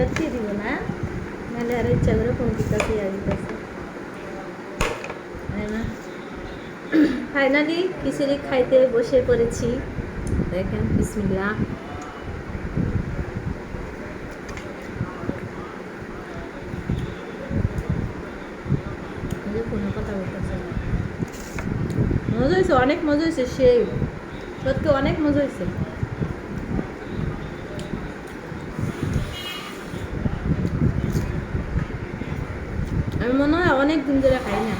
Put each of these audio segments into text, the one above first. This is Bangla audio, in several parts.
সত্যি দিব না নাহলে আর ইচ্ছা করে ফোন দিতেছে ফাইনালি খিচুড়ি খাইতে বসে পড়েছি দেখেন বিসমিল্লা কোনো কথা বলতেছে। মজা হয়েছে অনেক মজা হয়েছে সেই সত্যি অনেক মজা হয়েছে আমি মনে হয় অনেক দিন ধরে খাই না।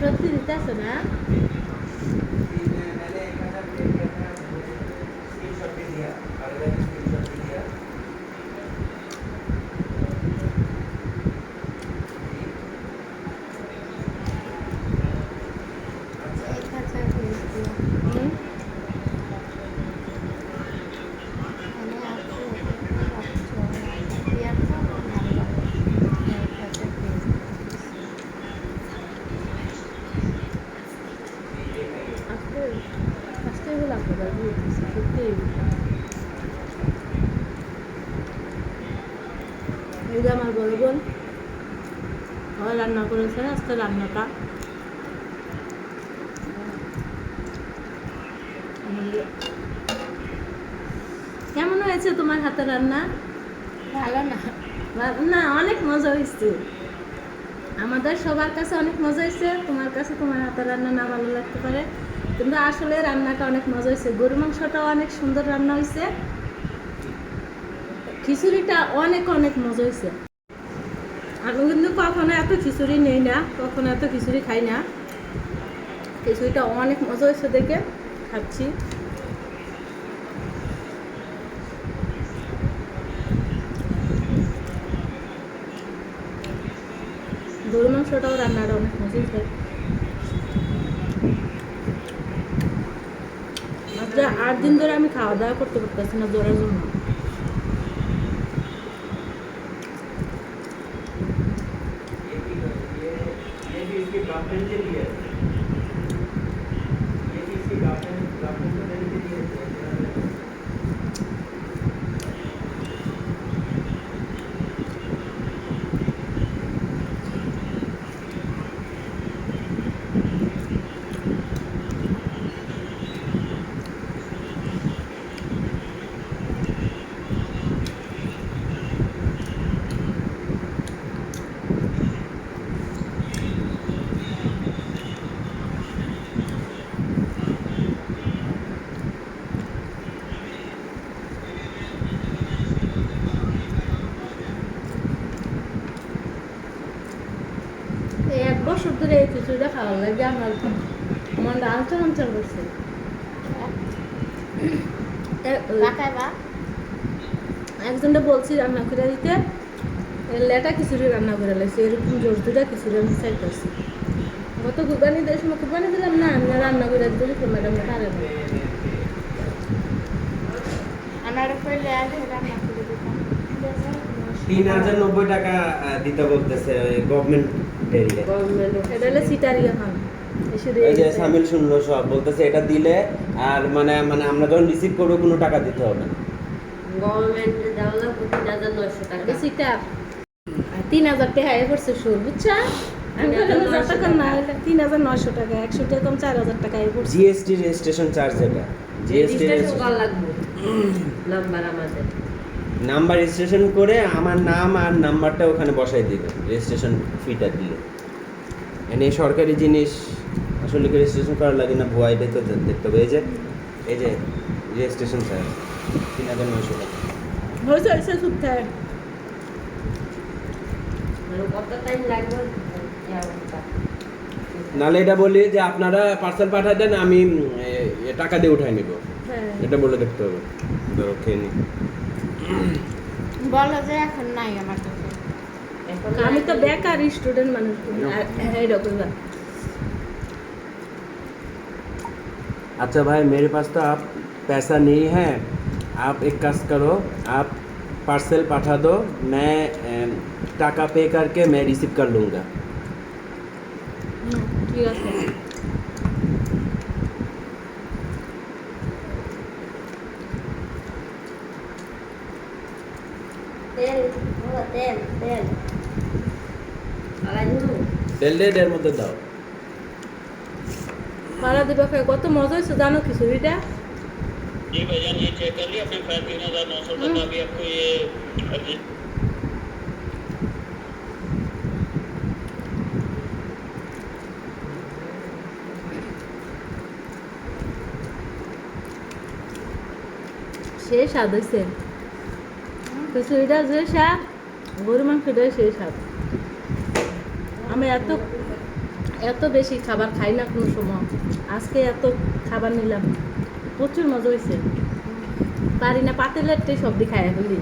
সত্যি দিতে আসো না? আপনার দিয়েছি সত্যি এই যে আমার বড় বোন ও রান্না করেছে আজকে রান্নাটা কেমন হয়েছে তোমার হাতে রান্না? ভালো না। না অনেক মজা হয়েছে। আমাদের সবার কাছে অনেক মজা হয়েছে তোমার কাছে তোমার হাতের রান্না না ভালো লাগতে পারে। কিন্তু আসলে রান্নাটা অনেক মজা হয়েছে। গরু মাংসটাও অনেক সুন্দর রান্না হয়েছে। খিচুড়িটা অনেক অনেক মজা হয়েছে। আমি কিন্তু কখনো এত খিচুড়ি নেই না, কখনো এত খিচুড়ি খাই না। খিচুড়িটা অনেক মজা হয়েছে দেখে, খাচ্ছি। গরু মাংসটাও রান্নাটা অনেক মজা হয়েছে। মাত্র আট দিন ধরে আমি খাওয়া দাওয়া করতে পারতেছি না জ্বরের জন্য Thank भी বছর ধরে এই খিচুড়িটা খাওয়ার লাগে আমার মনটা আনচান আনচান করছে। এ- কাকাই বা? একজনটা বলছি রান্না করে দিতে লেটা খিচুড়ি রান্না করে লাগছে এরকম জোর দুটা খিচুড়ি আমি চাইতেছি গত কুরবানি দেওয়ার সময় কুরবানি দিলাম না আমি রান্না করে দিতে তো ম্যাডাম আমার কইলে আজ রান্না করে দিতাম তিন হাজার নব্বই টাকা দিতে বলতেছে গভর্নমেন্ট এরিয়া এটা হলে সিটারি এখন। এই যে সামিল শুনলো সব বলতেছে এটা দিলে আর মানে মানে আমরা যখন রিসিভ করব কোনো টাকা দিতে হবে না। গভর্নমেন্টে দেওয়া লাগবে তিন হাজার নয়শো টাকা। সিটার তিন হাজার টাকা এ করছে সুর বুঝছা? তিন হাজার নয়শো টাকা একশো টাকা কম চার হাজার টাকা এ করছে। জিএসটি রেজিস্ট্রেশন চার্জ যেটা জিএসটি রেজিস্ট্রেশন লাগবে। নাম্বার আমাদের। নাম্বার রেজিস্ট্রেশন করে আমার নাম আর নাম্বারটা ওখানে বসাই দিবে রেজিস্ট্রেশন ফিটা দিলে। এনে সরকারি জিনিস আসলে কি রেজিস্ট্রেশন করা লাগে না? ভুয়া এটাই তো দেখতে হবে। এই যে এই যে রেজিস্ট্রেশন চার্জ তিন হাজার নয়শো টাকা। মানে লাগবে? নাহলে এটা বলি যে আপনারা পার্সেল পাঠাই দেন আমি টাকা দিয়ে উঠাই নিব। হ্যাঁ। এটা বলে দেখতে হবে। ধরো খেয়ে নি। বলো যে এখন নাই আমার কাছে এখন আমি তো বেকার স্টুডেন্ট মানুষ আর এইরকম अच्छा भाई मेरे पास तो आप पैसा नहीं है आप एक कस करो आप पार्सल पठा दो मैं अम, टाका पे करके मैं रिसीव कर लूँगा দিবো তেল দিয়ে এর মধ্যে দাও পাড়া দিবা খাই কত মজা হয়েছে জানো খিচুড়িটা जी भैया ये चेक कर लिया अपने फैट तीन हजार नौ सौ टका भी आपको ये अर्जेंट সে স্বাদ হয়েছে খিচুড়িটা যে স্বাদ গরু মাংসটাই সেই স্বাদ আমি এত এত বেশি খাবার খাই না কোনো সময়। আজকে এত খাবার নিলাম। প্রচুর মজা হয়েছে পারি না, পাতিলেরটাই সবজি খাই ফেলি।